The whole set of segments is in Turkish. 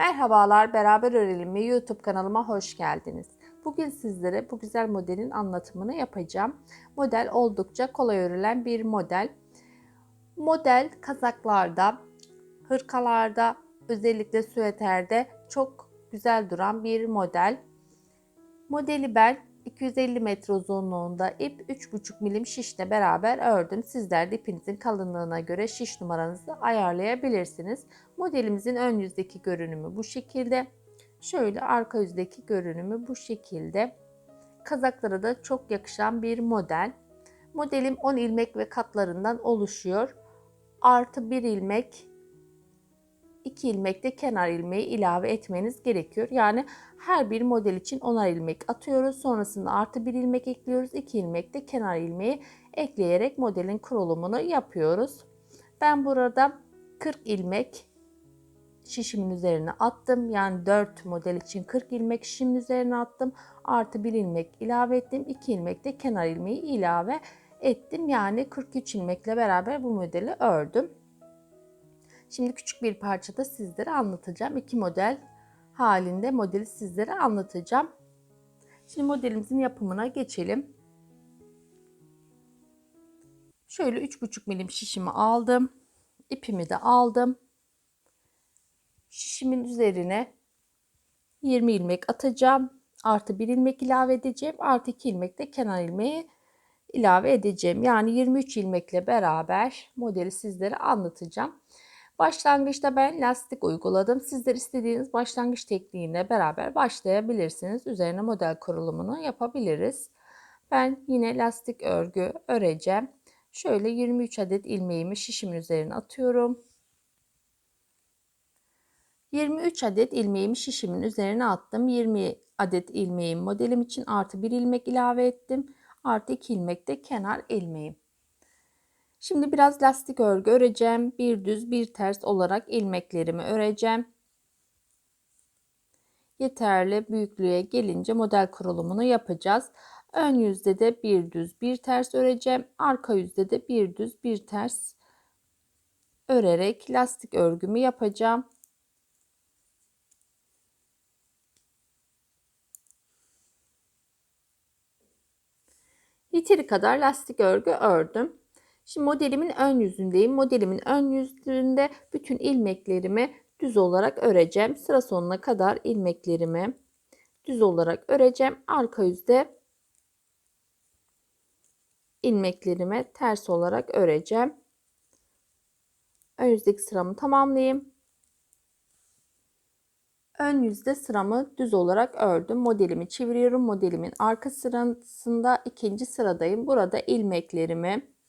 Merhabalar, Beraber Örelim mi YouTube kanalıma hoş geldiniz. Bugün sizlere bu güzel modelin anlatımını yapacağım. Model oldukça kolay örülen bir model. Model kazaklarda, hırkalarda, özellikle süveterde çok güzel duran bir model. Modeli ben 250 metre uzunluğunda ip 3,5 milim şişle beraber ördüm. Sizler de ipinizin kalınlığına göre şiş numaranızı ayarlayabilirsiniz. Modelimizin ön yüzdeki görünümü bu şekilde. Şöyle arka yüzdeki görünümü bu şekilde. Kazaklara da çok yakışan bir model. Modelim 10 ilmek ve katlarından oluşuyor. Artı 1 ilmek 2 ilmek de kenar ilmeği ilave etmeniz gerekiyor. Yani her bir model için 10'ar ilmek atıyoruz. Sonrasında artı 1 ilmek ekliyoruz. 2 ilmek de kenar ilmeği ekleyerek modelin kurulumunu yapıyoruz. Ben burada 40 ilmek şişimin üzerine attım. Yani 4 model için 40 ilmek şişimin üzerine attım. Artı 1 ilmek ilave ettim. 2 ilmek de kenar ilmeği ilave ettim. Yani 43 ilmekle beraber bu modeli ördüm. Şimdi küçük bir parçada sizlere anlatacağım. İki model halinde modeli sizlere anlatacağım. Şimdi modelimizin yapımına geçelim. Şöyle 3,5 milim şişimi aldım. İpimi de aldım. Şişimin üzerine 20 ilmek atacağım. Artı 1 ilmek ilave edeceğim. Artı 2 ilmek de kenar ilmeği ilave edeceğim. Yani 23 ilmekle beraber modeli sizlere anlatacağım. Başlangıçta ben lastik uyguladım. Sizler istediğiniz başlangıç tekniğine beraber başlayabilirsiniz. Üzerine model kurulumunu yapabiliriz. Ben yine lastik örgü öreceğim. Şöyle 23 adet ilmeğimi şişimin üzerine atıyorum. 23 adet ilmeğimi şişimin üzerine attım. 20 adet ilmeğim modelim için artı 1 ilmek ilave ettim. Artı 2 ilmek de kenar ilmeğim. Şimdi biraz lastik örgü öreceğim. Bir düz bir ters olarak ilmeklerimi öreceğim. Yeterli büyüklüğe gelince model kurulumunu yapacağız. Ön yüzde de bir düz bir ters öreceğim. Arka yüzde de bir düz bir ters örerek lastik örgümü yapacağım. Yeteri kadar lastik örgü ördüm. Şimdi modelimin ön yüzündeyim. Modelimin ön yüzünde bütün ilmeklerimi düz olarak öreceğim. Sıra sonuna kadar ilmeklerimi düz olarak öreceğim. Arka yüzde ilmeklerimi ters olarak öreceğim. Ön yüzdeki sıramı tamamlayayım. Ön yüzde sıramı düz olarak ördüm. Modelimi çeviriyorum. Modelimin arka sırasında ikinci sıradayım. Burada ilmeklerimi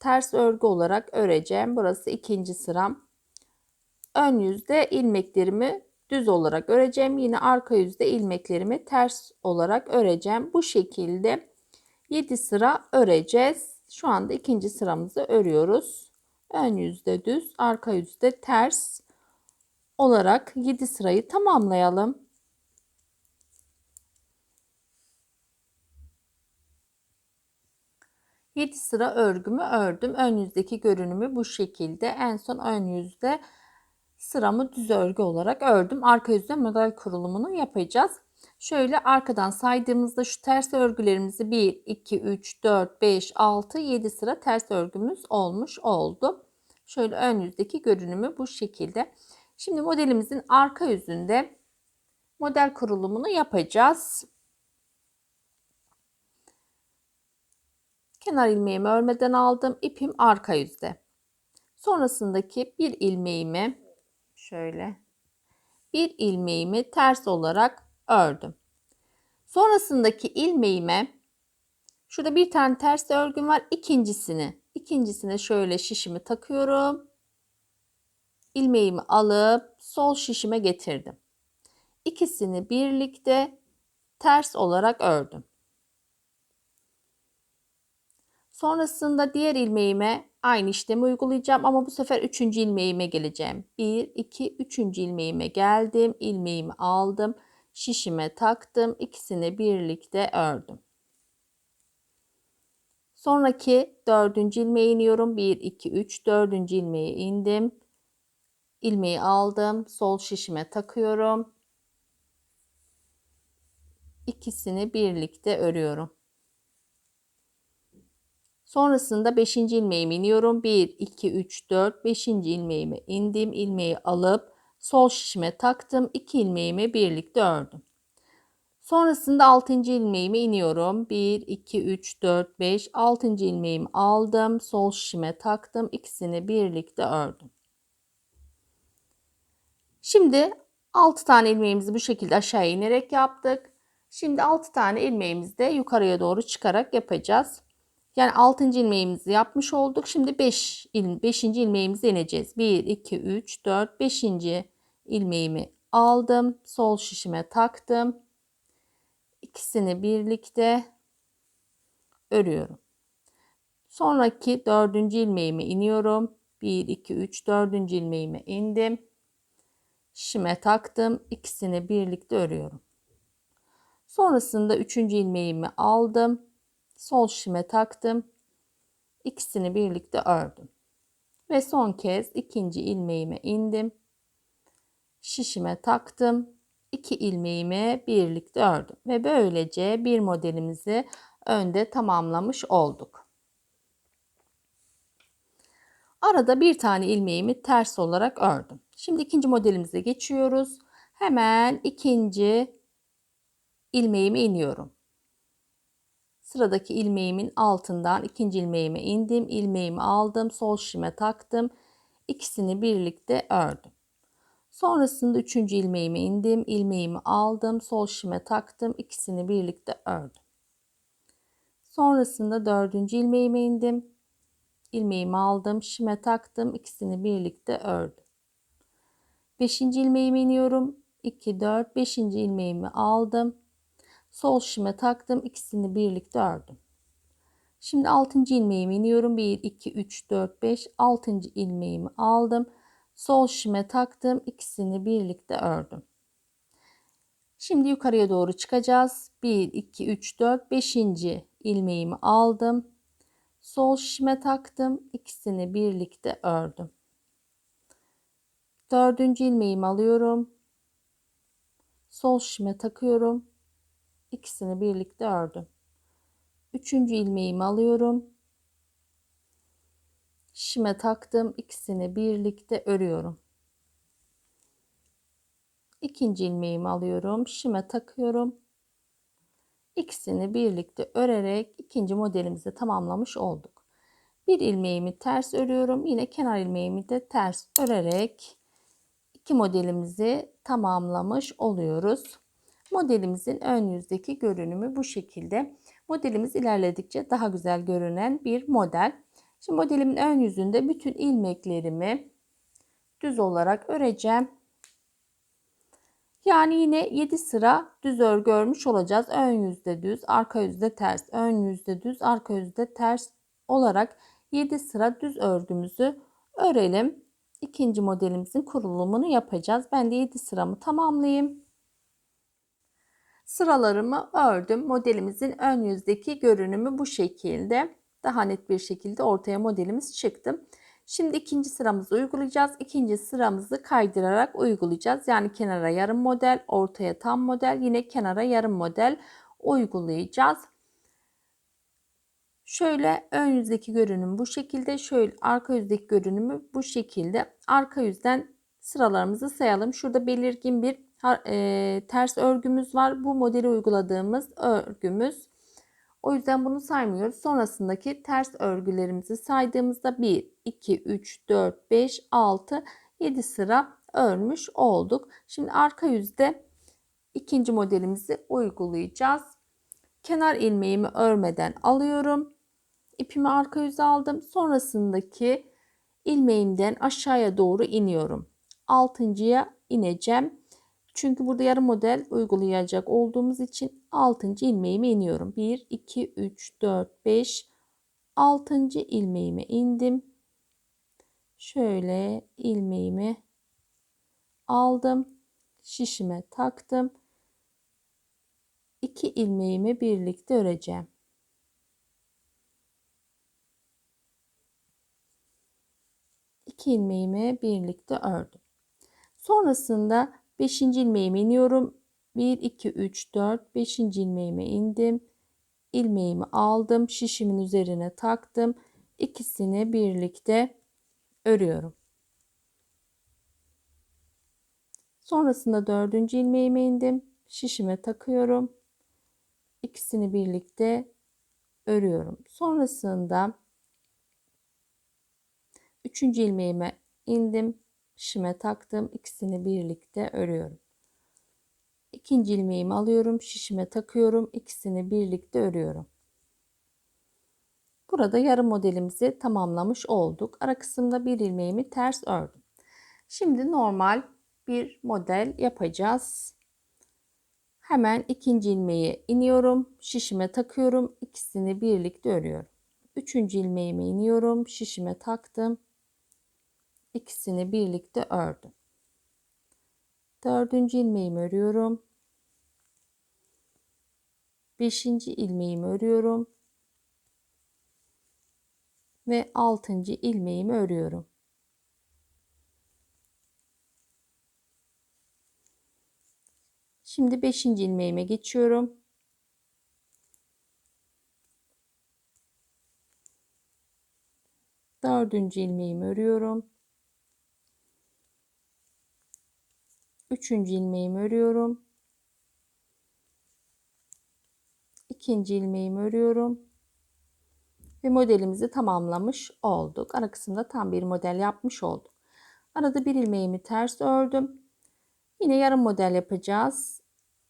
ters örgü olarak öreceğim. Burası ikinci sıram. Ön yüzde ilmeklerimi düz olarak öreceğim. Yine arka yüzde ilmeklerimi ters olarak öreceğim. Bu şekilde 7 sıra öreceğiz. Şu anda ikinci sıramızı örüyoruz. Ön yüzde düz, arka yüzde ters olarak 7 sırayı tamamlayalım. 7 sıra örgümü ördüm. Ön yüzdeki görünümü bu şekilde. En son ön yüzde sıramı düz örgü olarak ördüm. Arka yüzde model kurulumunu yapacağız. Şöyle arkadan saydığımızda şu ters örgülerimizi 1, 2, 3, 4, 5, 6, 7 sıra ters örgümüz olmuş oldu. Şöyle ön yüzdeki görünümü bu şekilde. Şimdi modelimizin arka yüzünde model kurulumunu yapacağız. Kenar ilmeğimi örmeden aldım. İpim arka yüzde. Sonrasındaki bir ilmeğimi şöyle bir ilmeğimi ters olarak ördüm. Sonrasındaki ilmeğime şurada bir tane ters örgüm var. İkincisini ikincisine şöyle şişimi takıyorum. İlmeğimi alıp sol şişime getirdim. İkisini birlikte ters olarak ördüm. Sonrasında diğer ilmeğime aynı işlemi uygulayacağım ama bu sefer üçüncü ilmeğime geleceğim. 1, 2, üçüncü ilmeğime geldim. ilmeğimi aldım. Şişime taktım. İkisini birlikte ördüm. Sonraki dördüncü ilmeğe iniyorum. 1, 2, 3 dördüncü ilmeğe indim. ilmeği aldım. Sol şişime takıyorum. İkisini birlikte örüyorum. Sonrasında 5. ilmeğimi iniyorum. 1, 2, 3, 4, 5. ilmeğimi indim. ilmeği alıp sol şişime taktım. 2 ilmeğimi birlikte ördüm. Sonrasında 6. ilmeğimi iniyorum. 1, 2, 3, 4, 5. 6. ilmeğimi aldım. Sol şişime taktım. İkisini birlikte ördüm. Şimdi 6 tane ilmeğimizi bu şekilde aşağı inerek yaptık. Şimdi 6 tane ilmeğimizi de yukarıya doğru çıkarak yapacağız. Yani 6. ilmeğimizi yapmış olduk. Şimdi 5 il, 5. ilmeğimize ineceğiz. 1 2 3 4 5. ilmeğimi aldım. Sol şişime taktım. İkisini birlikte örüyorum. Sonraki 4. ilmeğime iniyorum. 1 2 3 4. ilmeğime indim. Şişime taktım. İkisini birlikte örüyorum. Sonrasında 3. ilmeğimi aldım sol şişime taktım. İkisini birlikte ördüm. Ve son kez ikinci ilmeğime indim. Şişime taktım. İki ilmeğimi birlikte ördüm. Ve böylece bir modelimizi önde tamamlamış olduk. Arada bir tane ilmeğimi ters olarak ördüm. Şimdi ikinci modelimize geçiyoruz. Hemen ikinci ilmeğimi iniyorum. Sıradaki ilmeğimin altından ikinci ilmeğime indim. ilmeğimi aldım. Sol şişime taktım. İkisini birlikte ördüm. Sonrasında üçüncü ilmeğime indim. ilmeğimi aldım. Sol şişime taktım. İkisini birlikte ördüm. Sonrasında dördüncü ilmeğime indim. ilmeğimi aldım. Şişime taktım. İkisini birlikte ördüm. Beşinci ilmeğime iniyorum. 2, 4, beşinci ilmeğimi aldım. Sol şişime taktım. ikisini birlikte ördüm. Şimdi 6. ilmeğimi iniyorum. 1, 2, 3, 4, 5. 6. ilmeğimi aldım. Sol şişime taktım. ikisini birlikte ördüm. Şimdi yukarıya doğru çıkacağız. 1, 2, 3, 4, 5. ilmeğimi aldım. Sol şişime taktım. ikisini birlikte ördüm. Dördüncü ilmeğimi alıyorum. Sol şişime takıyorum ikisini birlikte ördüm. Üçüncü ilmeğimi alıyorum. Şişime taktım. ikisini birlikte örüyorum. İkinci ilmeğimi alıyorum. Şişime takıyorum. İkisini birlikte örerek ikinci modelimizi tamamlamış olduk. Bir ilmeğimi ters örüyorum. Yine kenar ilmeğimi de ters örerek iki modelimizi tamamlamış oluyoruz. Modelimizin ön yüzdeki görünümü bu şekilde. Modelimiz ilerledikçe daha güzel görünen bir model. Şimdi modelimin ön yüzünde bütün ilmeklerimi düz olarak öreceğim. Yani yine 7 sıra düz örgü örmüş olacağız. Ön yüzde düz, arka yüzde ters, ön yüzde düz, arka yüzde ters olarak 7 sıra düz örgümüzü örelim. İkinci modelimizin kurulumunu yapacağız. Ben de 7 sıramı tamamlayayım. Sıralarımı ördüm. Modelimizin ön yüzdeki görünümü bu şekilde. Daha net bir şekilde ortaya modelimiz çıktı. Şimdi ikinci sıramızı uygulayacağız. İkinci sıramızı kaydırarak uygulayacağız. Yani kenara yarım model, ortaya tam model, yine kenara yarım model uygulayacağız. Şöyle ön yüzdeki görünüm bu şekilde. Şöyle arka yüzdeki görünümü bu şekilde. Arka yüzden sıralarımızı sayalım. Şurada belirgin bir e, ters örgümüz var. Bu modeli uyguladığımız örgümüz. O yüzden bunu saymıyoruz. Sonrasındaki ters örgülerimizi saydığımızda 1, 2, 3, 4, 5, 6, 7 sıra örmüş olduk. Şimdi arka yüzde ikinci modelimizi uygulayacağız. Kenar ilmeğimi örmeden alıyorum. İpimi arka yüze aldım. Sonrasındaki ilmeğimden aşağıya doğru iniyorum. Altıncıya ineceğim. Çünkü burada yarım model uygulayacak olduğumuz için 6. ilmeğime iniyorum. 1, 2, 3, 4, 5, 6. ilmeğime indim. Şöyle ilmeğimi aldım. Şişime taktım. 2 ilmeğimi birlikte öreceğim. İki ilmeğimi birlikte ördüm. Sonrasında 5. ilmeğime iniyorum. 1, 2, 3, 4, 5. ilmeğime indim. ilmeğimi aldım. Şişimin üzerine taktım. İkisini birlikte örüyorum. Sonrasında dördüncü ilmeğime indim. Şişime takıyorum. İkisini birlikte örüyorum. Sonrasında üçüncü ilmeğime indim. Şişime taktım. İkisini birlikte örüyorum. İkinci ilmeğimi alıyorum. Şişime takıyorum. İkisini birlikte örüyorum. Burada yarım modelimizi tamamlamış olduk. Ara kısımda bir ilmeğimi ters ördüm. Şimdi normal bir model yapacağız. Hemen ikinci ilmeği iniyorum. Şişime takıyorum. İkisini birlikte örüyorum. Üçüncü ilmeğime iniyorum. Şişime taktım. İkisini birlikte ördüm. Dördüncü ilmeğimi örüyorum. Beşinci ilmeğimi örüyorum. Ve altıncı ilmeğimi örüyorum. Şimdi 5. ilmeğime geçiyorum. Dördüncü ilmeğimi örüyorum. Üçüncü ilmeğimi örüyorum. İkinci ilmeğimi örüyorum. Ve modelimizi tamamlamış olduk. Ara kısımda tam bir model yapmış olduk. Arada bir ilmeğimi ters ördüm. Yine yarım model yapacağız.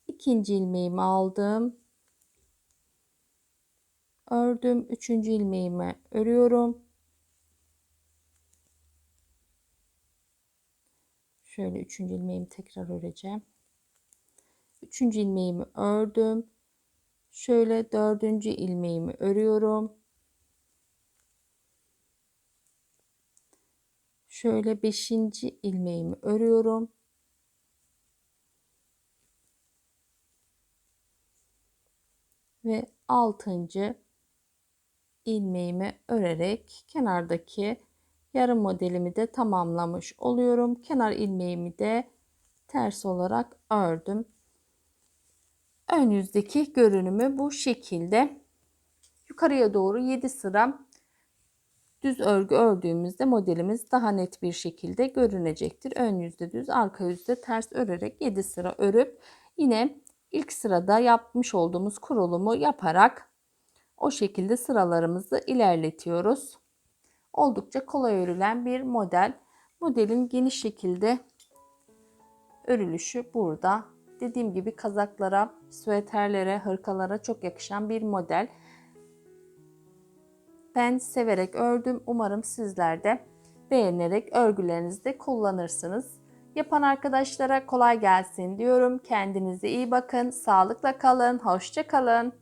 İkinci ilmeğimi aldım. Ördüm. Üçüncü ilmeğimi örüyorum. Şöyle üçüncü ilmeğimi tekrar öreceğim. Üçüncü ilmeğimi ördüm. Şöyle dördüncü ilmeğimi örüyorum. Şöyle beşinci ilmeğimi örüyorum. Ve altıncı ilmeğimi örerek kenardaki yarım modelimi de tamamlamış oluyorum. Kenar ilmeğimi de ters olarak ördüm. Ön yüzdeki görünümü bu şekilde. Yukarıya doğru 7 sıra düz örgü ördüğümüzde modelimiz daha net bir şekilde görünecektir. Ön yüzde düz, arka yüzde ters örerek 7 sıra örüp yine ilk sırada yapmış olduğumuz kurulumu yaparak o şekilde sıralarımızı ilerletiyoruz. Oldukça kolay örülen bir model. Modelin geniş şekilde örülüşü burada. Dediğim gibi kazaklara, süeterlere, hırkalara çok yakışan bir model. Ben severek ördüm. Umarım sizler de beğenerek örgülerinizde kullanırsınız. Yapan arkadaşlara kolay gelsin diyorum. Kendinize iyi bakın. Sağlıkla kalın. Hoşça kalın.